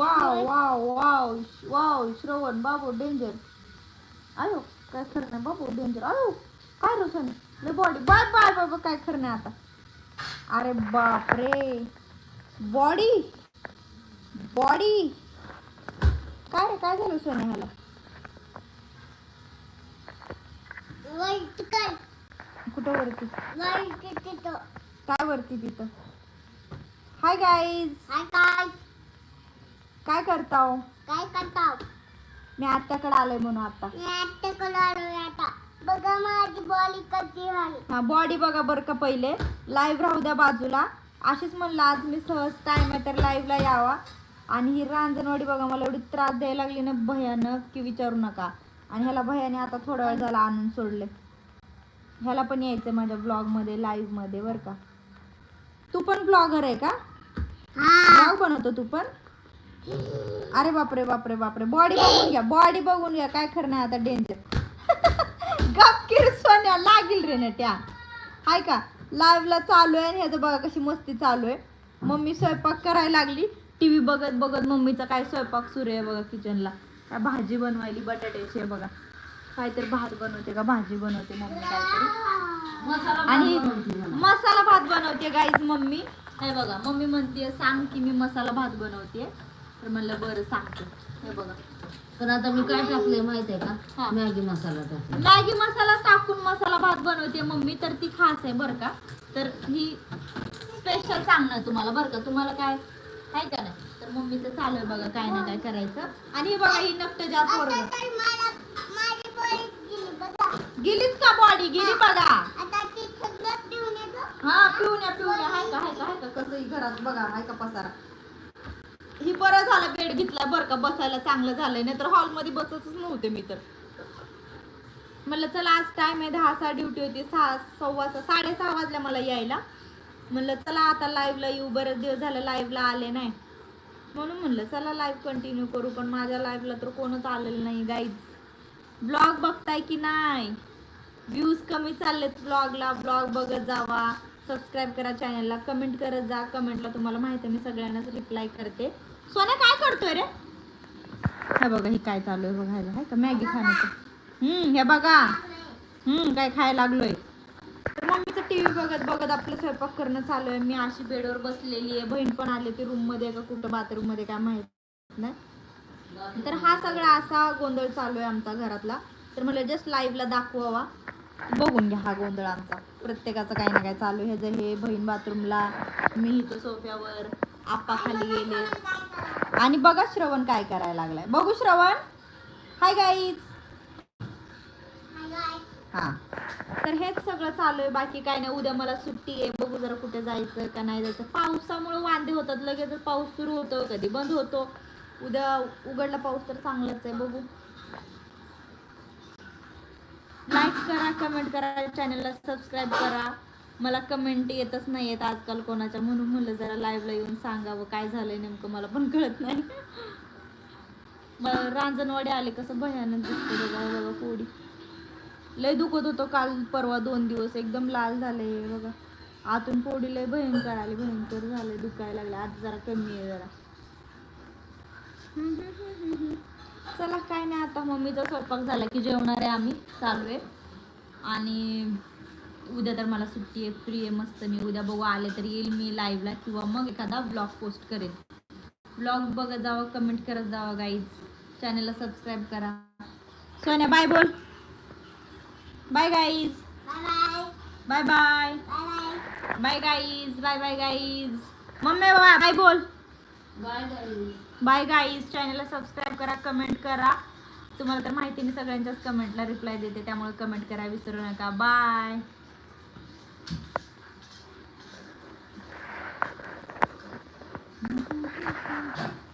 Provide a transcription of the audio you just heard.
Wow wow wow wow श्रवण बाबू danger आयो काय खरं नाही बाबू डेंजर आयो काय रोशन लय बॉडी बाय बाय बाबा काय खरं नाही आता. अरे बाप रे बॉडी बॉडी काय रे काय झालं सोन्या ह्याला? कुठं वरती? काय वरती तिथं? हाय गाईज हाय काय काय करताव? काय करता मी आत्याकडे आलोय म्हणून आता. मी बघा माझी बॉली कशी आहे. हा बॉडी बघा बरं का पहिले. लाईव्ह राहू द्या बाजूला. अशीच म्हणलं आज मी सहज टाइम आहे तर लाईव्हला यावा. आणि ही रांजणवाडी बघा मला एवढी त्रास द्यायला लागली ना भयानक की विचारू नका. आणि ह्याला भयाने आता थोडा वेळ झाला आणून सोडले. ह्याला पण यायचं माझ्या ब्लॉगमध्ये लाईव्हमध्ये बरं का. तू पण ब्लॉगर आहे का? ब्लॉग बनवतो तू पण. अरे बापरे बापरे बापरे. बॉडी बघून घ्या बॉडी बघून घ्या. काय खरं नाही आता डेंजर गपकीर सोन्या लागील रे नट्या. हाय का? लाईव्हला चालू आहे आणि ह्याचं बघा कशी मस्ती चालू आहे. मम्मी स्वयंपाक करायला लागली. टीव्ही बघत बघत मम्मीचा काय स्वयंपाक सुरू आहे बघा किचनला काय भाजी बनवायली बटाट्याची आहे बघा. काहीतरी भात बनवते का? भाजी बनवते मम्मी काहीतरी. आणि मसाला भात बनवते गाईज मम्मी. हे बघा मम्मी म्हणते सांग की मी मसाला भात बनवते तर म्हणलं बरं सांगते. हे बघा. पण आता मी काय टाकलंय माहीत आहे हा. का मॅगी मसाला टाकला मॅगी मसाला टाकून मसाला भात बनवते मम्मी तर ती खास आहे बरं का. तर ही स्पेशल सांगणार तुम्हाला बरं का. तुम्हाला काय आहे का? नाही तर मम्मीचं चालू आहे बघा काय ना काय करायचं. आणि हे बघा ही नकट जात आता बरोबर तर मला माझी बॉली गेली बघा. गेलीच का बॉडी गेली बघा. आता ती सगळं पिऊन येतो. हा पिऊन या पिऊन या. हाय का हाय का हाय का? कसं घरात बघा हाय का पसारा. ही बरं झालं बेड घेतला बरं का बसायला चांगलं झालंय नाहीतर हॉलमध्ये बसतच नव्हते मी तर. म्हणलं चला आज टाइम आहे दहा सहा ड्युटी होती सहा सव्वा सहा साडेसहा वाजल्या मला यायला. म्हणलं चला आता लाईव्हला येऊ बरेच दिवस झाले लाईव्हला आले नाही. म्हणून म्हणलं चला लाईव्ह कंटिन्यू करू पण माझ्या लाईव्हला तर कोणच आलेलं नाही गाईज ब्लॉग बघताय की नाही? व्ह्यूज कमी चाललेत ब्लॉगला ब्लॉग बघत जावा. सबस्क्राईब करा चॅनलला कमेंट करत जा. कमेंटला तुम्हाला माहिती आहे मी सगळ्यांनाच रिप्लाय करते. सोन्या काय करतोय रे? हे बघा हे काय चालू आहे बघायला. हाय का मॅगी खाण्याचं? हम्म हे बघा. हम्म काय खायला लागलोय. तर मम्मीचं टीव्ही बघत बघत आपलं स्वयंपाक करणं चालू आहे. मी अशी बेडवर बसलेली आहे. बहीण पण आली ती रूममध्ये का कुठं बाथरूममध्ये काय माहीत नाही. तर हा सगळा असा गोंधळ चालू आहे आमचा घरातला. तर मला जस्ट लाईव्हला दाखवावा. बघून घ्या हा गोंधळ आमचा. प्रत्येकाचं काही ना काय चालू आहे. जर हे बहीण बाथरूमला मी इथं सोफ्यावर आप्पा खाली गेले. आणि बघा श्रवण काय करायला लागलाय. बघू श्रवण. हाय गाईज हा. तर हेच सगळं चालू आहे. बाकी काय नाही. उद्या मला सुट्टी आहे. बघू जरा कुठे जायचं का नाही जायचं. पावसामुळे वांदे होतात. लगेच पाऊस सुरू होतो कधी बंद होतो. उद्या उघडला पाऊस तर चांगलाच आहे. बघू. लाईक करा कमेंट करा चॅनलला सबस्क्राईब करा. मला कमेंट येतच नाही येत आजकाल कोणाच्या. म्हणून म्हणलं जरा लाईव्हला येऊन सांगावं काय झालंय नेमकं मला पण कळत नाही. मला रांजणवाडी आले कसं भयानक दिसतं बघा बघा कोडी लय दुखत होतो काल परवा दोन दिवस. एकदम लाल झाले बघा. आतून पोडी लय भयंकर आले भयंकर झाले दुखायला लागले. आज जरा कमी आहे जरा. चला काय नाही आता. मम्मीचा स्वयंपाक झाला की जेवणार आहे आम्ही चालू आहे. आणि उद्या तर मला सुट्टी आहे फ्री आहे मस्त मी उद्या बघू आले तर येईल मी लाईव्हला किंवा मग एखादा ब्लॉग पोस्ट करेन. ब्लॉग बघत जावं कमेंट करत जावं गाईज चॅनलला सबस्क्राईब करा. सोन्या बाय बोल. Bye guys bye bye bye guys bye bye guys mummy बाबा बाय बोल. बाय बाय बाय गाईज चॅनलला सबस्क्राईब करा कमेंट करा. तुम्हाला तर माहिती मी सगळ्यांच्याच कमेंटला रिप्लाय देते त्यामुळे कमेंट करा विसरू नका. Bye Thank you.